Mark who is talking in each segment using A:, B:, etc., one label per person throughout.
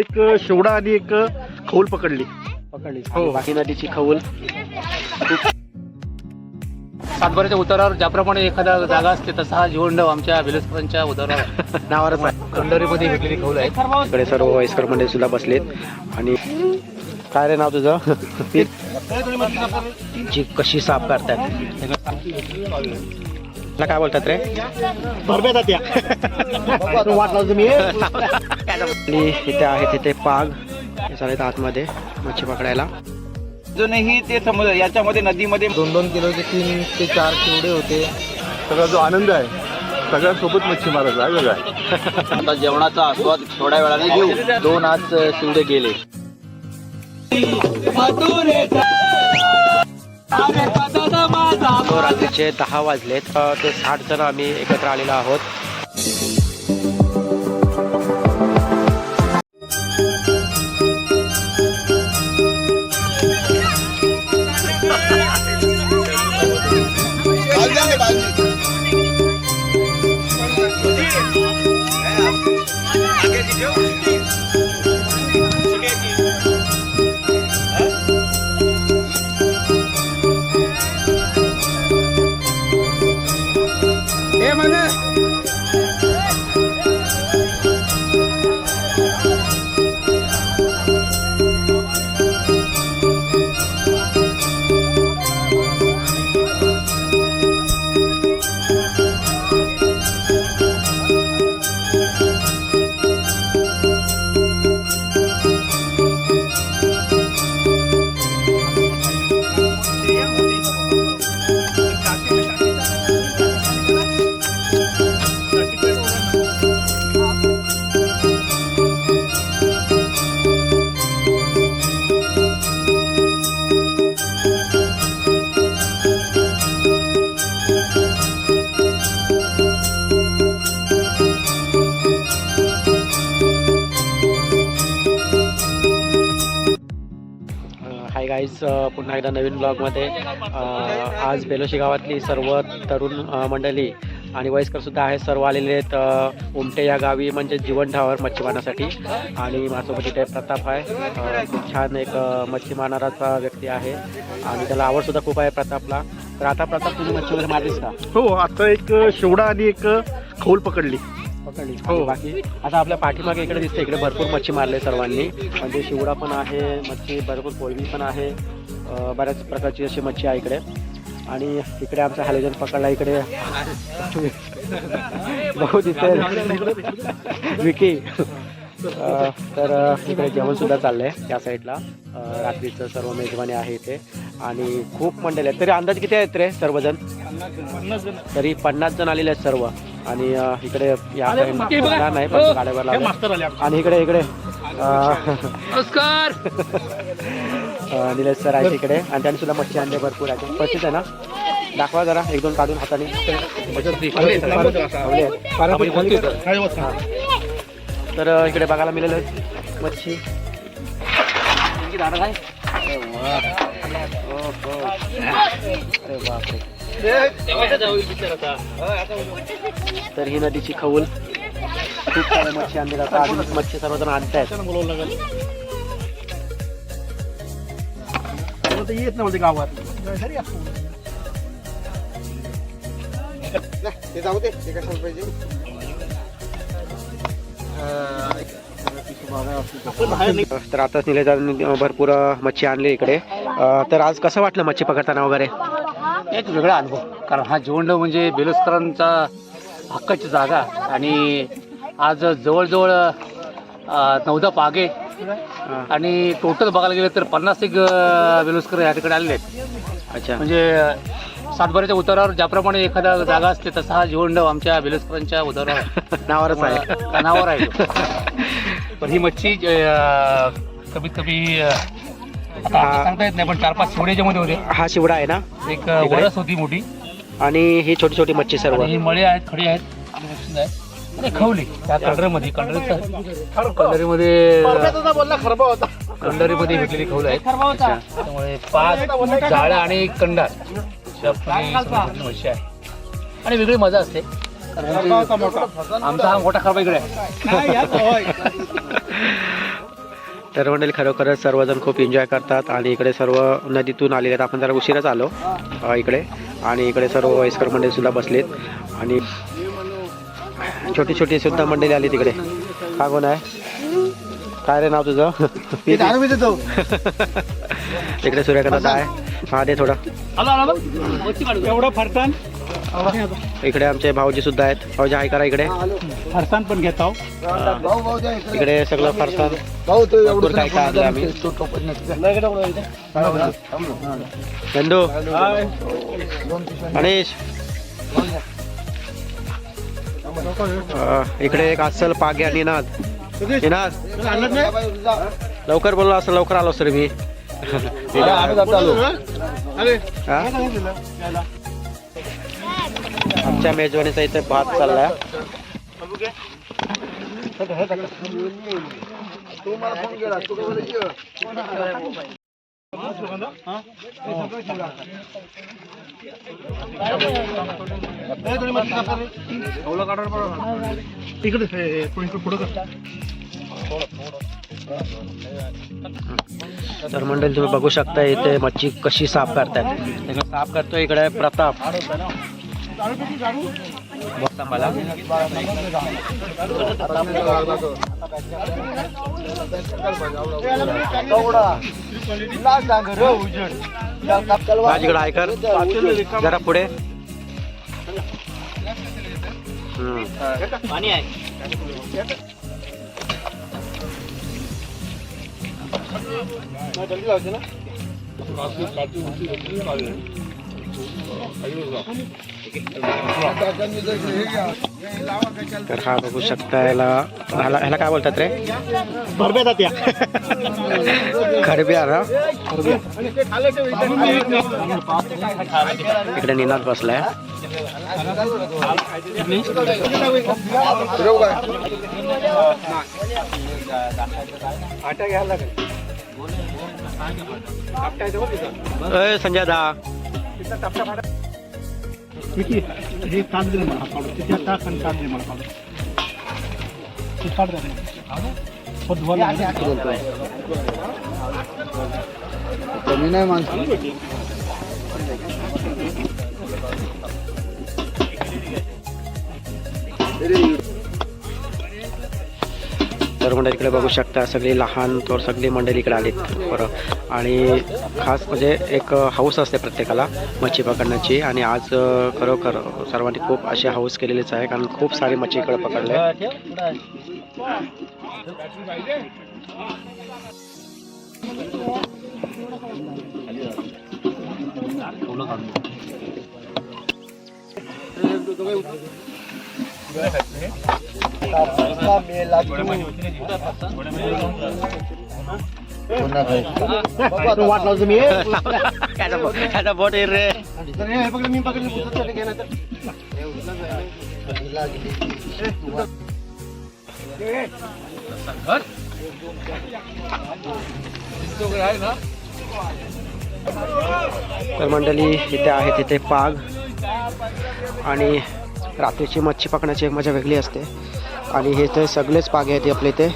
A: एक शेवडा आणि एक खौल पकडली.
B: पकडली.
A: हो.
B: बाकी नदीची खवल
C: सातबाऱ्याच्या उतारावर ज्याप्रमाणे एखादा जागा असते तसा हा जीवनडव आमच्या विलसकरांच्या उतारावर.
B: नावावरच आहे.
C: कंडरीमध्ये भेटलेली खौल आहे.
B: इकडे सर्व वयस्कर मंडळी सुद्धा बसलेत. आणि काय रे नाव तुझं? जी कशी साफ करतात तुला काय बोलतात रे आणि इथे आहे तिथे पाग हे चालेल आतमध्ये मच्छी पकडायला
D: अजूनही ते समुद्र याच्यामध्ये नदीमध्ये.
E: दोन दोन किलोचे तीन ते चार चिवडे होते.
A: सगळा जो आनंद आहे सगळ्यांसोबत मच्छी मारायचा आहे आहे
D: आता जेवणाचा आस्वाद थोड्या वेळाने घेऊ.
E: दोन आज चिवडे गेले.
B: रात्रीचे दहा वाजलेत. ते साठ जण आम्ही एकत्र आलेलो आहोत. पुन्हा एकदा नवीन ब्लॉगमध्ये आज बेलोशी गावातली सर्व तरुण मंडळी आणि वयस्कर सुद्धा आहे सर्व आलेले आहेत उमटे या गावी म्हणजे जीवनठावर मच्छी मारण्यासाठी आणि माझ्यासोबत इथे प्रताप आहे. खूप छान एक मच्छी मारणाराचा व्यक्ती आहे. आणि त्याला आवड सुद्धा खूप आहे प्रतापला. तर आता प्रताप तुझी मच्छी वगैरे मारलीस का?
A: हो आता एक शेवडा आणि एक खौल पकडली.
B: पकडली.
A: हो.
B: बाकी आता आपल्या पाठीमागे इकडे दिसते इकडे भरपूर मच्छी मारले सर्वांनी. म्हणजे शिवडा पण आहे मच्छी भरपूर कोळवी पण आहे. बऱ्याच प्रकारची अशी मच्छी आहे इकडे. आणि इकडे आमचा हॅलोजन पकडला इकडे. बहुत दिसते विकी. तर इकडे जेवण सुद्धा चाललंय त्या साईडला. रात्रीचं सर्व मेजवानी आहे इथे. आणि खूप मंडळी आहेत. तरी अंदाज किती आहेत रे सर्वजण? तरी पन्नास जण आलेले आहेत सर्व. आणि इकडे या नाही पण गाड्यावर. आणि इकडे इकडे.
C: नमस्कार.
B: निलेश सर आहे इकडे. आणि त्यांनी सुद्धा मच्छी आणले भरपूर आहे पस्तीस आहे ना? दाखवा जरा एक दोन काढून हाताने. तर इकडे बघायला मिळेल मच्छी. तर ही नदीची खवल. खूप साऱ्या मच्छी आणले जातात मच्छी सर्वजण आणतायत.
A: येत नव्हते गावात.
E: ते जाऊ दे ते कशाला पाहिजे?
B: तर आताच निलेदारांनी भरपूर मच्छी आणली इकडे. तर आज कसं वाटलं मच्छी पकडताना वगैरे?
C: एक वेगळा अनुभव कारण हा जीवनडव म्हणजे बेलसकरांचा हक्काची जागा. आणि आज जवळजवळ नवदा पागे आणि टोटल बघायला गेलं तर पन्नास एक अं, बेलसकर या ठिकाणी आलेले आहेत.
B: अच्छा.
C: म्हणजे अं, सातबाऱ्याच्या उतारावर ज्याप्रमाणे एखादा जागा असते तसा हा जीवनडव आमच्या बेलसकरांच्या उतारावर
B: नावावरच आहे.
C: कानावर आहे. पण ही मच्छी कमीत कमी. सांगता येत नाही पण चार पाच शिवड्याच्या मध्ये होते.
B: हा शिवडा आहे ना?
C: एक? वरस होती मोठी.
B: आणि ही छोटी छोटी मच्छी सर्व.
C: ही मळे आहेत खडी आहेत. खवली. त्या कंडरमध्ये कंडरीचं कंडरीमध्ये
A: बोलला खरबा होता.
C: कंडरीमध्ये भेटलेली खवलं आहेत. त्यामुळे पाच आणि कंडार आहे. आणि वेगळी मजा असते. आमचा हा मोठा खरबा इकडे आहे.
B: तर मंडळी खरोखरच सर्वजण खूप एन्जॉय करतात आणि इकडे सर्व नदीतून आलेले आहेत. आपण जरा उशिराच आलो इकडे. आणि इकडे सर्व वयस्कर मंडळी सुद्धा बसलेत. आणि छोटी छोटी सुद्धा मंडळी आली तिकडे. हा कोण आहे? काय रे नाव तुझं? इकडे सूर्यकांत आहे. हा दे थोडं. इकडे आमचे भाऊजी सुद्धा आहेत. भाऊजी हाय करा इकडे.
D: फरसान पण घेत आहो.
B: इकडे सगळं फरसाण
F: भाऊ तो
B: भरपूर काय काय आणलं आम्ही. गणेश. इकडे एक अस्सल पागे आणि निनाद. निनाद लवकर बोललो असं लवकर आलो सर मी? आमच्या मेजवानीचा इथे भात चाललाय. तर मंडळी, तुम्ही बघू शकता इथे मच्छी कशी साफ़ करतात इकडे साफ़ करतोय इकडे प्रताप. मला माझ्याकडे ऐकर जरा पुढे. हम्म. तर हा बघू शकता याला ह्याला ह्याला काय बोलतात रे? खरब्या ना इकडे निनाद बसलाय. संजय दा.
F: कमी नाही माणसं
B: तर मंडळी इकडे बघू शकता सगळी लहान थोर सगळी मंडळी इकडे आलीत बरं. आणि खास म्हणजे एक हाऊस असते प्रत्येकाला मच्छी पकडण्याची. आणि आज खरोखर सर्वांनी खूप अशी हाऊस केलेलीच आहे. कारण खूप सारी मच्छी इकडे पकडले. ह्याचा बोट येईल रे तर मंडळी इथे आहे तिथे पाग आणि रात्रीची मच्छी पकडण्याची एक मजा वेगळी असते. आणि हे तर सगळेच पागे आहेत आपले इथे.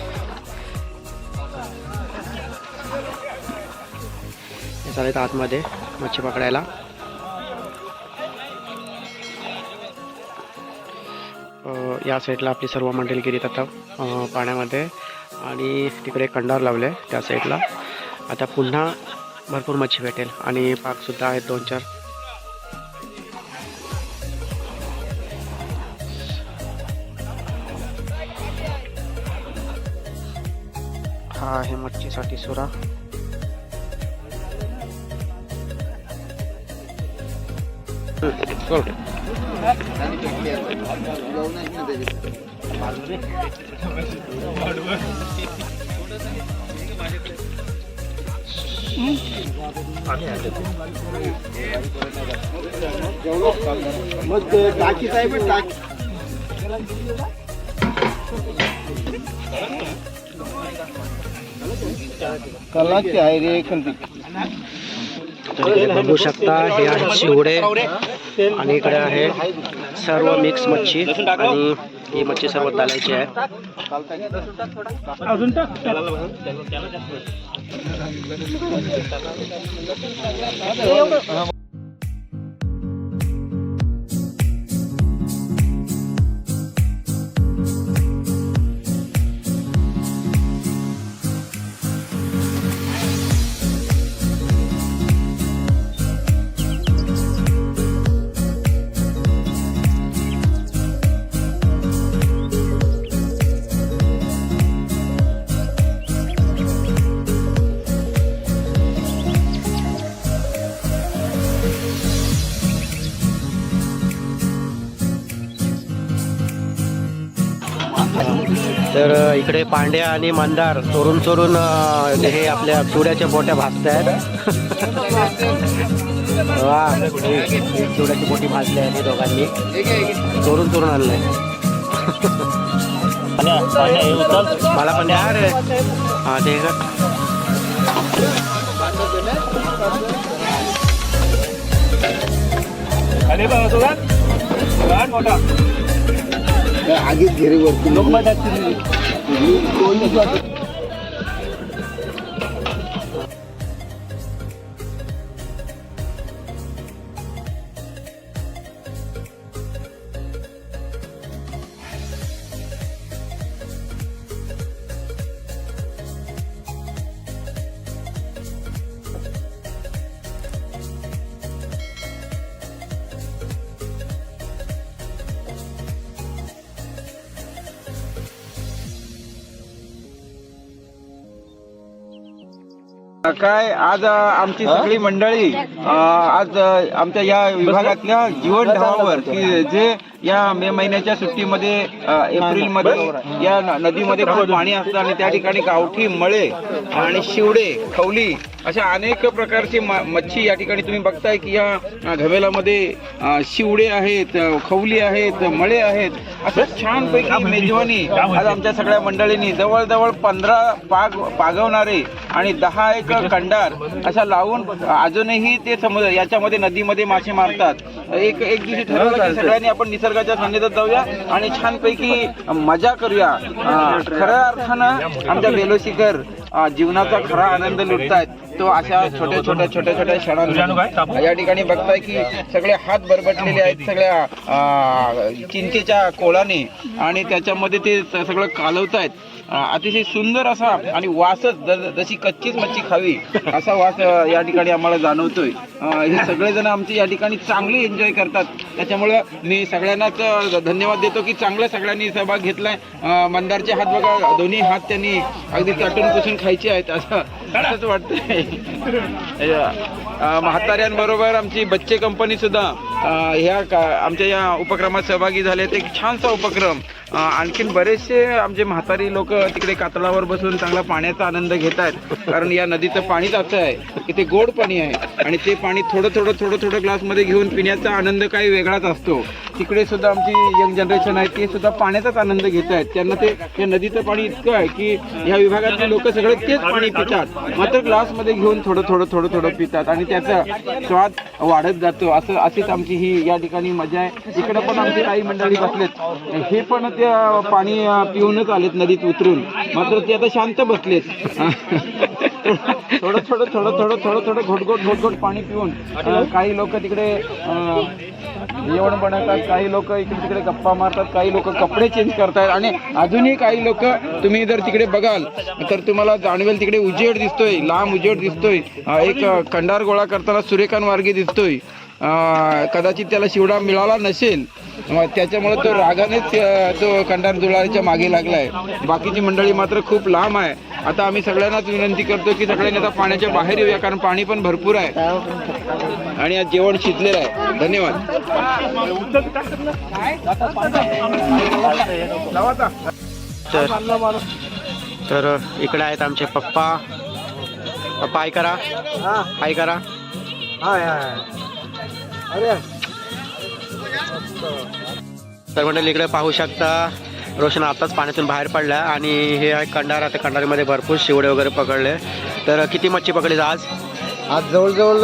B: चालेल आतमध्ये मच्छी पकडायला. या साईडला आपली सर्व मंडळी गिरीत आता पाण्यामध्ये. आणि तिकडे कंडार लावले त्या साईडला. आता पुन्हा भरपूर मच्छी भेटेल. आणि पाकसुद्धा आहेत दोन चार. हा आहे मच्छीसाठी सुरा.
F: मग टाकी साहेब टाकी
B: बघू शकता हे आहे चिवडे आणि इकडे आहे सर्व मिक्स मच्छी आणि ही मच्छी सर्व तालायची आहे. इकडे पांड्या आणि मंदार चोरून चोरून हे आपल्या चिवड्याच्या बोट्या भाजत आहेत वा चिवड्याची बोटी भाजली आहे दोघांनी. चोरून चोरून आणलंय. मला पण द्या रे हा ते का
F: आगीच घेरी वरती Kolunu zaten.
G: काय आज आमची सगळी मंडळी आज आमच्या या विभागातल्या जीवन ढावावर की जे या मे महिन्याच्या सुट्टीमध्ये एप्रिलमध्ये या नदीमध्ये खूप पाणी असतं आणि त्या ठिकाणी गावठी मळे आणि शिवडे खवली अशा अनेक प्रकारची मच्छी या ठिकाणी तुम्ही बघताय की या घमेलामध्ये अ, शिवडे आहेत खवली आहेत मळे आहेत. असं छानपैकी मेजवानी आज आमच्या सगळ्या मंडळींनी जवळजवळ पंधरा पाग पागवणारे आणि दहा एक कंडार अशा लावून अजूनही ते समुद्र याच्यामध्ये नदीमध्ये मासे मारतात. एक एक दिवशी ठरवलं की सगळ्यांनी आपण निसर्गाच्या सान्निध्यात जाऊया आणि छानपैकी मजा करूया. खऱ्या अर्थानं आमच्या बेलोशीकर जीवनाचा खरा आनंद लुटतायत. तो अशा छोट्या छोट्या छोट्या छोट्या क्षणांना या ठिकाणी बघताय की सगळे हात बरबटलेले आहेत सगळ्या अं, चिंचेच्या कोळाने आणि त्याच्यामध्ये ते सगळं कालवतायत. अतिशय सुंदर असा आणि वासच ज- जशी कच्चीच मच्छी खावी असा वास या ठिकाणी आम्हाला जाणवतोय. हे सगळेजण आमचे या ठिकाणी चांगली एन्जॉय करतात. त्याच्यामुळं मी सगळ्यांनाच धन्यवाद देतो की चांगलं सगळ्यांनी सहभाग घेतलाय. मंदारचे हात बघा दोन्ही हात त्यांनी अगदी चटून पुसून खायचे आहेत असं असंच वाटतंय. म्हाताऱ्यांबरोबर आमची बच्चे कंपनी सुद्धा ह्या का- आमच्या या उपक्रमात सहभागी झाले एक छानसा उपक्रम. आणखीन बरेचसे आमचे म्हातारी लोक तिकडे कातळावर बसून चांगला पाण्याचा आनंद घेत आहेत कारण या नदीचं पाणीच असं आहे की ते गोड पाणी आहे आणि ते पाणी थोडं थोडं थोडं थोडं ग्लासमध्ये घेऊन पिण्याचा आनंद काही वेगळाच असतो. तिकडे सुद्धा आमची यंग जनरेशन आहे ते सुद्धा पाण्याचाच आनंद घेत आहेत त्यांना ते या नदीचं पाणी इतकं आहे की ह्या विभागातले लोक सगळे तेच पाणी पितात. मात्र ग्लासमध्ये घेऊन थोडं थोडं थोडं थोडं पितात आणि त्याचा स्वाद वाढत जातो. असं अशीच आमची ही या ठिकाणी मजा आहे. इकडे पण आमची काही मंडळी बसलेत. हे पण त्या पाणी पिऊनच आलेत नदीत उतरून. मात्र ते आता शांत बसलेत. थोडं थोडं थोडं थोडं थोडं थोडं घोटघोट घोटघोट पाणी पिऊन काही लोक तिकडे जेवण बनवतात काही लोक इकडे तिकडे गप्पा मारतात काही लोक कपडे चेंज करतात आणि अजूनही काही लोक तुम्ही जर तिकडे बघाल तर तुम्हाला जाणवेल तिकडे उजेड दिसतोय लांब उजेड दिसतोय. एक खंडार गोळा करताना सूर्यकांत मार्गे दिसतोय. कदाचित त्याला शिवडा मिळाला नसेल मग त्याच्यामुळे तो रागानेच तो कंडार जुळायच्या मागे लागलाय. बाकीची मंडळी मात्र खूप लांब आहे. आता आम्ही सगळ्यांनाच विनंती करतो की सगळ्यांनी आता पाण्याच्या बाहेर येऊया कारण पाणी पण भरपूर आहे. आणि आज जेवण शिजलेलं आहे. धन्यवाद.
B: तर तर इकडे आहेत आमचे पप्पा. पप्पा हाय करा हाय करा तर मंडळी इकडे पाहू शकता रोशन आताच पाण्यातून बाहेर पडला आणि हे आहे कंडार. आता कंडारीमध्ये भरपूर शिवडे वगैरे पकडले. तर किती मच्छी पकडली आज?
F: आज जवळजवळ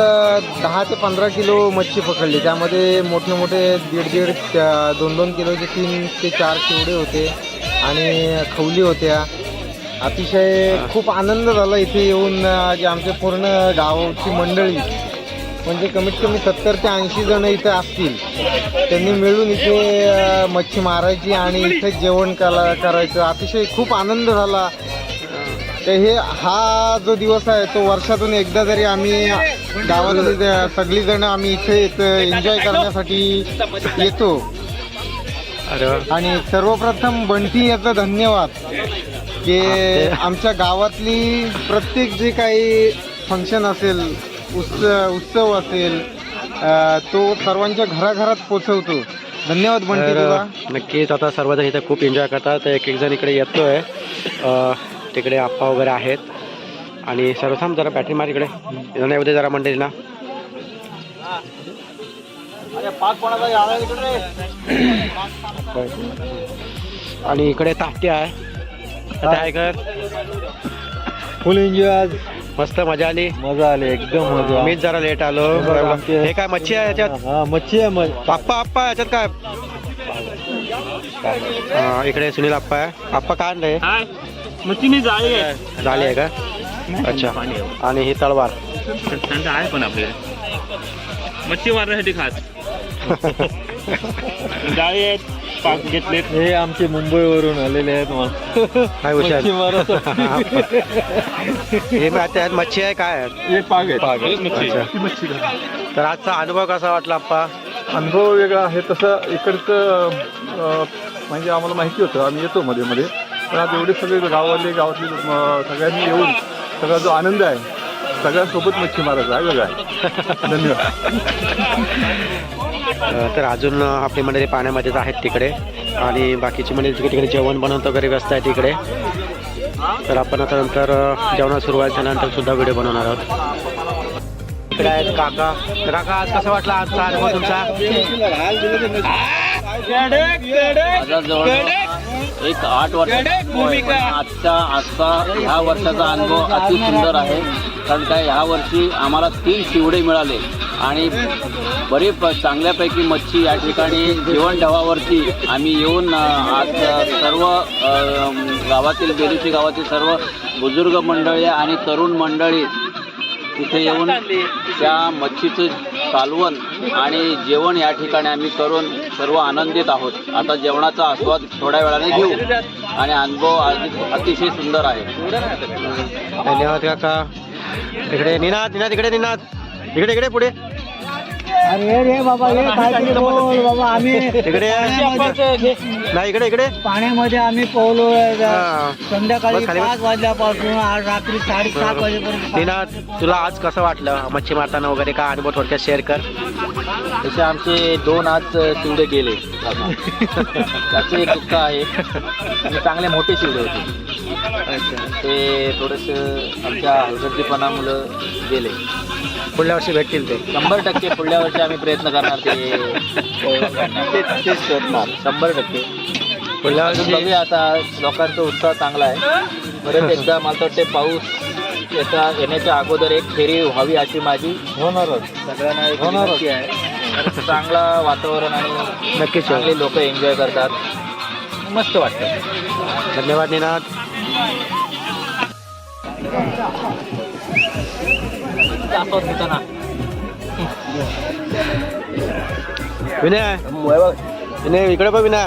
F: दहा ते पंधरा किलो मच्छी पकडली. त्यामध्ये मोठे मोठे दीड दीड त्या- दोन दोन किलोचे तीन ते चार शिवडे होते आणि खवली होत्या. अतिशय खूप आनंद झाला इथे येऊन जे आमचे पूर्ण गावची मंडळी. म्हणजे कमीत कमी सत्तर ते ऐंशी जण इथे असतील. त्यांनी मिळून इथे मच्छी मारायची आणि इथे जेवण करा करायचं. अतिशय खूप आनंद झाला. तर हे हा जो दिवस आहे तो वर्षातून एकदा जरी आम्ही गावातली ज- सगळी जण आम्ही इथे एन्जॉय करण्यासाठी येतो. आणि सर्वप्रथम बंटी याचा धन्यवाद. की आमच्या गावातली प्रत्येक जे काही फंक्शन असेल उत्सव उत्सव असेल तो सर्वांच्या घराघरात पोचवतो. धन्यवाद बंटी
B: तर नक्कीच आता सर्वजण इथे खूप एन्जॉय करतात. एक एक जण इकडे येतोय. अ, तिकडे आप्पा वगैरे आहेत. आणि सर्वथांब जरा बॅटरी मार इकडे. नाही जरा मंडळीला आणि इकडे ताट्य आहे. आहे
F: फुल एन्जॉय आज.
B: मस्त मजा आली.
F: मजा आली एकदम मजा.
B: मीच जरा लेट आलो. हे काय मच्छी आहे याच्यात?
F: हा मच्छी आहे
B: आप्पा आप्पा याच्यात काय? हा, इकडे सुनील आप्पा आहे. आप्पा काय आणलंय?
H: मच्छी जाळी आहे.
B: झाली आहे का? अच्छा. आणि ही तलवार
H: थंड आहे पण आपल्याला मच्छी मारण्यासाठी खास. जाळी आहेत पाक घेतलेत.
F: हे आमचे मुंबईवरून आलेले आहेत
B: काय हुशार
F: मच्छी मारत
B: हे मग त्यात मच्छी आहे काय आहे?
I: हे पाग आहे
H: मच्छी.
B: अच्छा. तर आजचा अनुभव कसा वाटला आप्पा?
I: अनुभव वेगळा आहे. तसं इकडचं अं, म्हणजे आम्हाला माहिती होतं. आम्ही येतो मध्ये मध्ये. पण आज एवढे सगळे गावातले अं, सगळ्यांनी येऊन सगळा जो आनंद आहे सगळ्यांसोबत मच्छी मारायचा. आहे वेगळा आहे धन्यवाद.
B: तर अजून आपली मंडळी पाण्यामध्येच आहेत तिकडे. आणि बाकीची मंडळी तिकडे तिकडे जेवण बनवत वगैरे व्यस्त आहे तिकडे. तर आपण आता नंतर अ, जेवणाला सुरुवात झाल्यानंतर सुद्धा व्हिडिओ बनवणार आहोत. इकडे आहेत काका. तर काका आज कसा वाटला आजचा अनुभव तुमचा?
D: जवळ एक आठ वर्षाचा आजचा आजचा ह्या वर्षाचा अनुभव अति सुंदर आहे. कारण काय ह्या वर्षी आम्हाला तीन शिवडे मिळाले. आणि बरी प चांगल्यापैकी मच्छी या ठिकाणी जेवण ढवावरती आम्ही येऊन आज सर्व गावातील बेलुशी गावातील सर्व बुजुर्ग मंडळी आणि तरुण मंडळी तिथे येऊन त्या मच्छीचं कालवण आणि जेवण या ठिकाणी आम्ही करून सर्व आनंदित आहोत. आता जेवणाचा आस्वाद थोड्या वेळाने घेऊ आणि अनुभव अति- अतिशय सुंदर आहे.
B: धन्यवाद काका. इकडे निनाद निनाद इकडे निनाद. इकडे इकडे पुढे.
F: अरे रे बाबा हे काहीतरी बोल बाबा आम्ही
B: इकडे. नाही इकडे इकडे.
F: पाण्यामध्ये आम्ही पोहलो
B: हा.
F: संध्याकाळी
B: बस खाली बस.
F: पाच वाजल्यापासून आज रात्री साडेसात वाजेपर्यंत
B: तुला आज कसं वाटलं? मच्छी मारताना वगैरे काय अनुभव थोडक्यात शेअर कर?
D: तसे आमचे दोन आज शिवडे गेले. त्याचे एक दुःख आहे. आणि चांगले मोठे शिवडे होते. ते थोडंसं आमच्या हलगर्जीपणामुळं गेले.
B: पुढल्या वर्षी भेटतील ते.
D: शंभर टक्के पुढल्या वर्षी आम्ही प्रयत्न करणार ते तेच शोधणार शंभर टक्के.
B: पुढल्या वर्षी
D: बघूया आता. लोकांचा उत्साह चांगला आहे. परत एकदा मला वाटते पाऊस येता येण्याच्या अगोदर एक फेरी व्हावी अशी माझी
F: होणारच.
D: सगळ्यांना एक
F: होणारच.
D: विनंती आहे. चांगला वातावरण आणि
B: नक्कीच
D: चांगले लोक एन्जॉय करतात. मस्त वाटतं.
B: धन्यवाद निनाद. विनय. विनय इकडे पण विनय.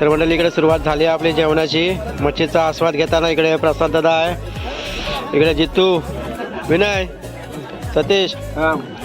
B: तर मंडळी इकडे सुरुवात झाली आहे आपली जेवणाची. मच्छीचा आस्वाद घेताना इकडे प्रसाद दादा आहे. इकडे जितू. विनय. सतीश.
E: शृंगार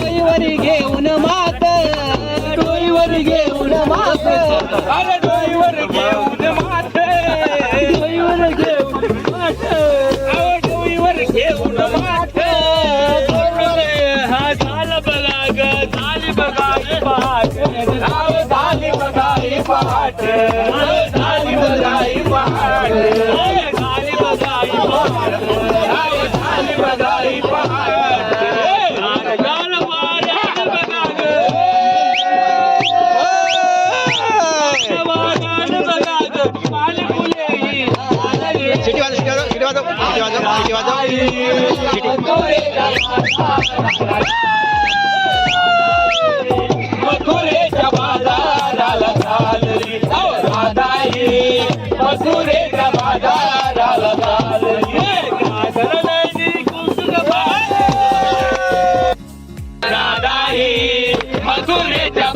E: डोईवर घेऊन मात डोईवर घेऊन मात. अरे डोईवर घेऊन मात. डोईवर घेऊन मात. अहो डोईवर घेऊन मात. हा झालं बघा ग झाली बघा ही पहाट अहो झाली बघा ही पहाट झाली बघा पहाट मथुरेच्या बाजाराला चालली. हो, राधाई मथुरेच्या बाजाराला चालली. गाजर नैनी राधाई मथुरेच्या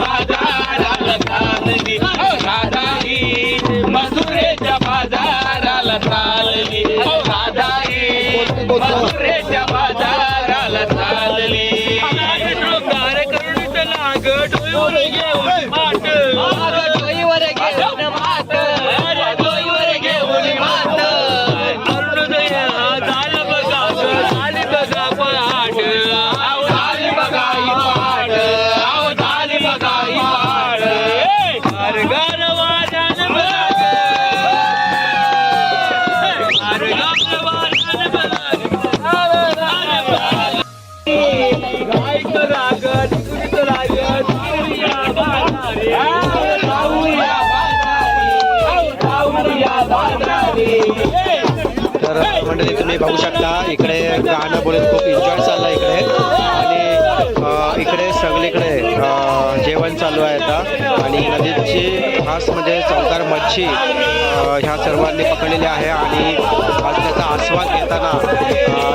F: मंडळी तुम्ही बघू शकता इकडे गाणं बोलत खूप एन्जॉय चाललं इकडे. आणि इकडे सगळीकडे जेवण चालू आहे आता. आणि नदीची खास म्हणजे चौकार मच्छी ह्या सर्वांनी पकडलेली आहे. आणि आज त्याचा आस्वाद घेताना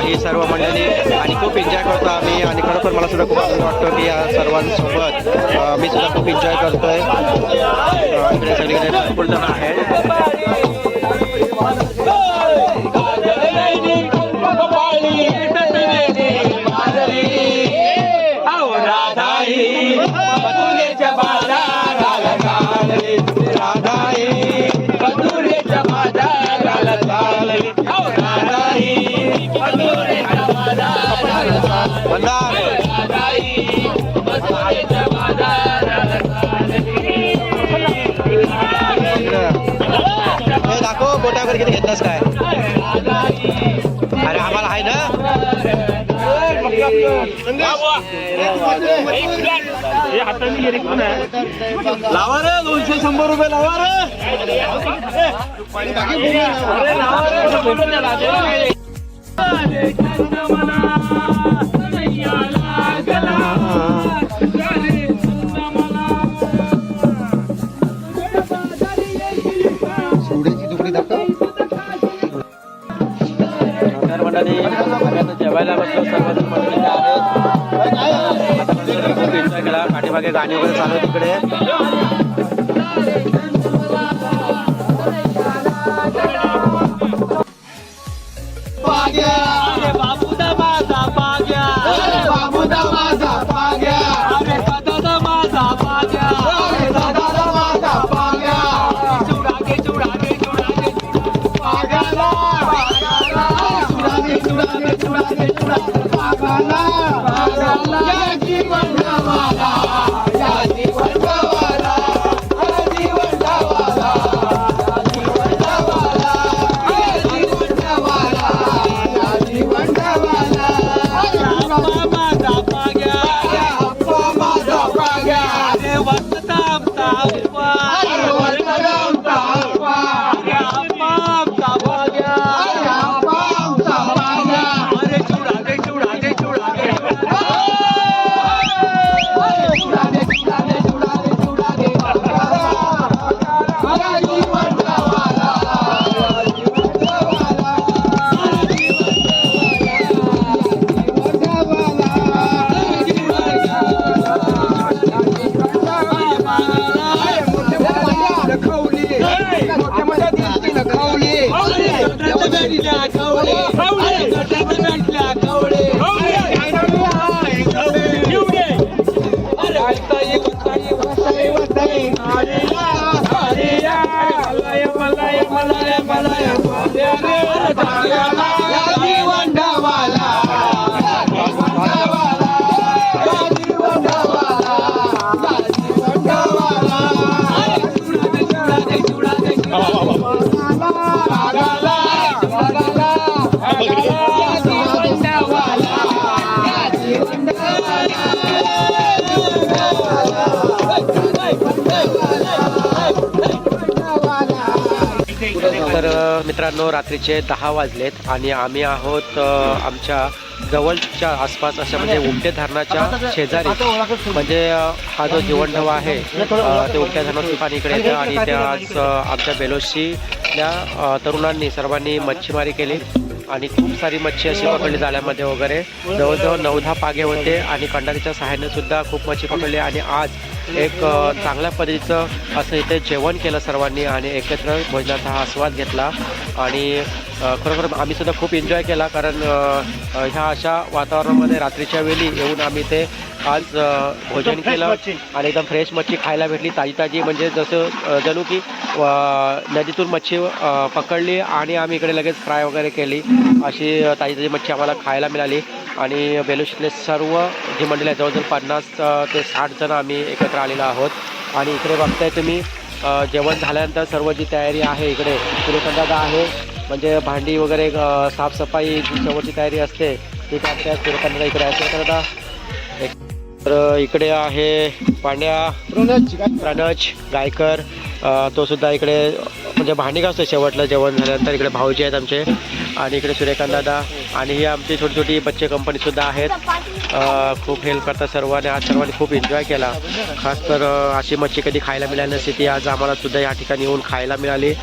F: ही सर्व मंडळी आणि खूप एन्जॉय करतो आम्ही. आणि खरोखर मला सुद्धा खूप आनंद वाटतो की या सर्वांसोबत मी सुद्धा खूप एन्जॉय करतोय. इकडे सगळीकडे भरपूर जण आहेत दाखव बोटा किती घेतलास काय? अरे आम्हाला आहे ना? लावा रे दोनशे शंभर रुपये लावा रे.
B: लावा तर बसलो सर्वजण मंडळी आहेत केला पाठीमागे गाणी वगैरे चालू आहेत तिकडे
E: अरे बाबूदा माझा पाग्या बाबूदा माझा पाग्या. জীবন
B: तर मित्रांनो रात्रीचे दहा वाजलेत आणि आम्ही आहोत आमच्या जवळच्या आसपास अशा म्हणजे उमटे धरणाच्या शेजारी. म्हणजे हा जो जीवनढवा आहे ते उमट्या धरणातून पाणी इकडे येतं आणि त्या आमच्या बेलोशी त्या तरुणांनी सर्वांनी मच्छीमारी केली. आणि खूप सारी मच्छी अशी पकडली जाळ्यामध्ये वगैरे. जवळजवळ नऊ दहा पागे होते आणि कंडारीच्या सहाय्याने सुद्धा खूप मच्छी पकडली आणि आज एक चांगल्या पद्धतीचं असं इथे जेवण केलं सर्वांनी आणि एकत्र भोजनाचा हा आस्वाद घेतला. आणि खरोखर आम्ही सुद्धा खूप एन्जॉय केला कारण ह्या अशा वातावरणामध्ये रात्रीच्या वेळी येऊन आम्ही ते आज भोजन केलं आणि एकदम फ्रेश मच्छी खायला भेटली. ताजी ताजी म्हणजे जसं जणू की नदीतून मच्छी पकडली आणि आम्ही इकडे लगेच फ्राय वगैरे केली. अशी ताजी ताजी मच्छी आम्हाला खायला मिळाली आणि बेलुशीतले सर्व जी मंडळी आहेत जवळजवळ पन्नास ते साठ जण आम्ही एकत्र आलेलो आहोत. आणि इकडे बघताय तुम्ही जेवण झाल्यानंतर सर्व जी तयारी आहे इकडे सूर्यकांतादा आहे. म्हणजे भांडी वगैरे साफसफाई जी शेवटची तयारी असते. ती करताय सूर्यकांतादा इकडे आहे. एक तर इकडे आहे पांड्या प्रणज गायकर. अ, तो सुद्धा इकडे म्हणजे भांडी घासतो शेवटला जेवण झाल्यानंतर इकडे भाऊजी आहेत आमचे. आणि इकडे सूर्यकांत दादा आणि ही आमची छोटी छोटी बच्चे कंपनीसुद्धा आहेत. खूप हेल्प करतात सर्वांनी. आज सर्वांनी खूप एन्जॉय केला. खास तर अशी मच्छी कधी खायला मिळाली नसते. ती आज आम्हाला सुद्धा या ठिकाणी येऊन खायला मिळाली.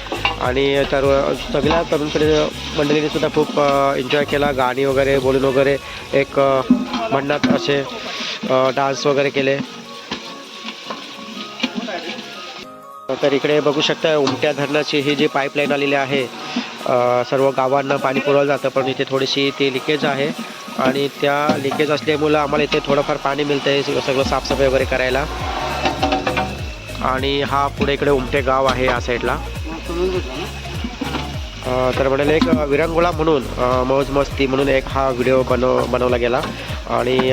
B: आणि तर सगळ्या तरुण पिढी सुद्धा खूप एन्जॉय केला. गाणी वगैरे बोलून वगैरे एक म्हणण्यात असे डान्स वगैरे केले. तर इकडे बघू शकता उमट्या धरणाची ही जी पाईपलाईन आलेली आहे सर्व गावांना पाणी पुरवलं जातं पण इथे थोडीशी ती लिकेज आहे. आणि त्या लिकेज असल्यामुळं आम्हाला इथे थोडंफार पाणी मिळतं आहे सगळं साफसफाई वगैरे करायला. आणि हा पुढे इकडे उमटे गाव आहे या साईडला तर म्हणाले एक विरंगुळा म्हणून मौज मस्ती म्हणून एक हा व्हिडिओ बनव बनवला गेला. आणि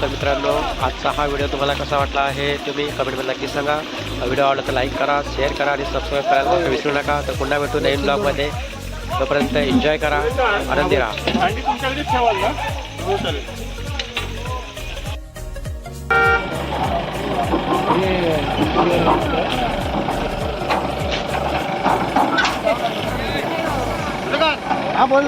B: तर मित्रांनो आजचा हा व्हिडिओ तुम्हाला कसा वाटला आहे तुम्ही कमेंटमध्ये नक्की सांगा. व्हिडिओ आवडला तर लाईक करा शेअर करा आणि सबस्क्राईब करायला विसरू नका. तर पुन्हा भेटू नवीन ब्लॉगमध्ये तोपर्यंत एन्जॉय करा आनंदी राहा.
H: हो
F: हा बोल.